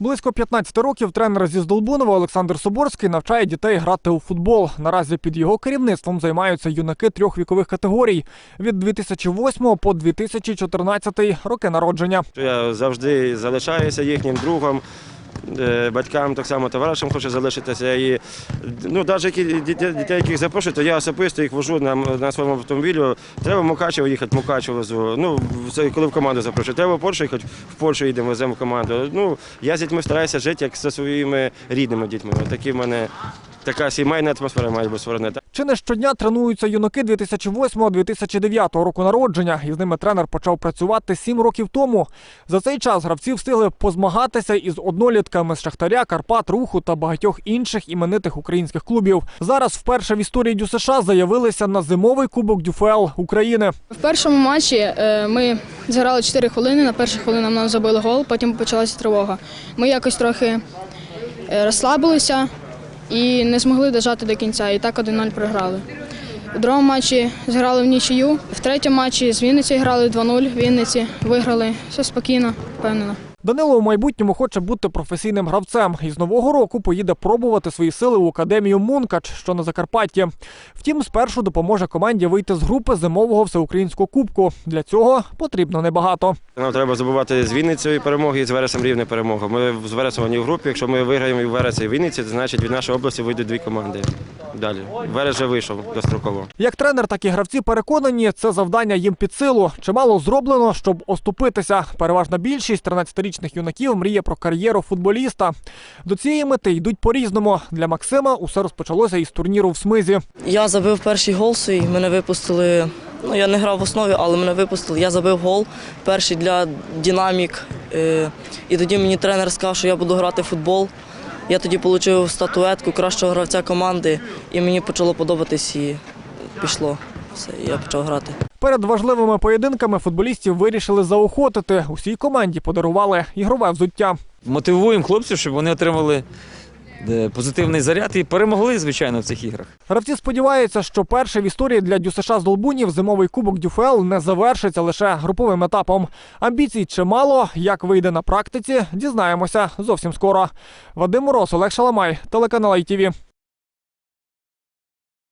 Близько 15 років тренер зі Здолбунова Олександр Соборський навчає дітей грати у футбол. Наразі під його керівництвом займаються юнаки трьох вікових категорій від 2008 по 2014 роки народження. Я завжди залишаюся їхнім другом. Е, Батькам так само товаришам хочу залишитися. І ну, навіть дітей, дітей, яких запрошую, то я особисто їх вожу на, на своєму автомобілі. Треба в Мукачево їхати, Мукачево везу. Ну, це коли в команду запрошую. Треба в Польщу їхати, в Польщу їдемо, веземо в команду. Ну, я з дітьми стараюся жити як зі своїми рідними дітьми. Такі в мене така сімейна атмосфера має бути створена. Чи не щодня тренуються юнаки 2008-2009 року народження. Із ними тренер почав працювати 7 років тому. За цей час гравці встигли позмагатися із однолітками з Шахтаря, Карпат, Руху та багатьох інших іменитих українських клубів. Зараз вперше в історії ДЮСШ заявилися на зимовий кубок ДЮФЛ України. В першому матчі е, ми зіграли 4 хвилини. На перших хвилинах нам забили гол, потім почалася тривога. Ми якось трохи е, розслабилися і не змогли дожати до кінця. І так 1-0 програли. У другому матчі зіграли в нічию. В третьому матчі з Вінниці грали 2-0. Вінниці виграли. Все спокійно, впевнено. Данило у майбутньому хоче бути професійним гравцем і з нового року поїде пробувати свої сили у академію Мункач, що на Закарпатті. Втім, спершу допоможе команді вийти з групи зимового всеукраїнського кубку. Для цього потрібно небагато. Нам треба забувати з Вінницею перемоги і з Вересом рівне перемогу. Ми з Вересом в групі. Якщо ми виграємо і Вереса, і Вінниці, то значить від нашої області вийдуть дві команди. Далі. Верес вже вийшов достроково. Як тренер, так і гравці переконані, це завдання їм під силу. Чимало зроблено, щоб оступитися. Переважна більшість 13-річних юнаків мріє про кар'єру футболіста. До цієї мети йдуть по-різному. Для Максима усе розпочалося із турніру в смизі. Я забив перший гол свій, мене випустили. Ну, я не грав в основі, але мене випустили. Я забив гол перший для Динамік. Е, І тоді мені тренер сказав, що я буду грати в футбол. Я тоді отримав статуетку кращого гравця команди, і мені почало подобатись і пішло. Все, і я почав грати. Перед важливими поєдинками футболістів вирішили заохотити. Усій команді подарували ігрове взуття. Мотивуємо хлопців, щоб вони отримали позитивний заряд і перемогли, звичайно, в цих іграх. Гравці сподіваються, що перший в історії для ДЮСШ з Долбунів зимовий кубок ДЮФЛ не завершиться лише груповим етапом. Амбіцій чимало. Як вийде на практиці, дізнаємося зовсім скоро. Вадим Мороз, Олег Шаламай, телеканал ITV.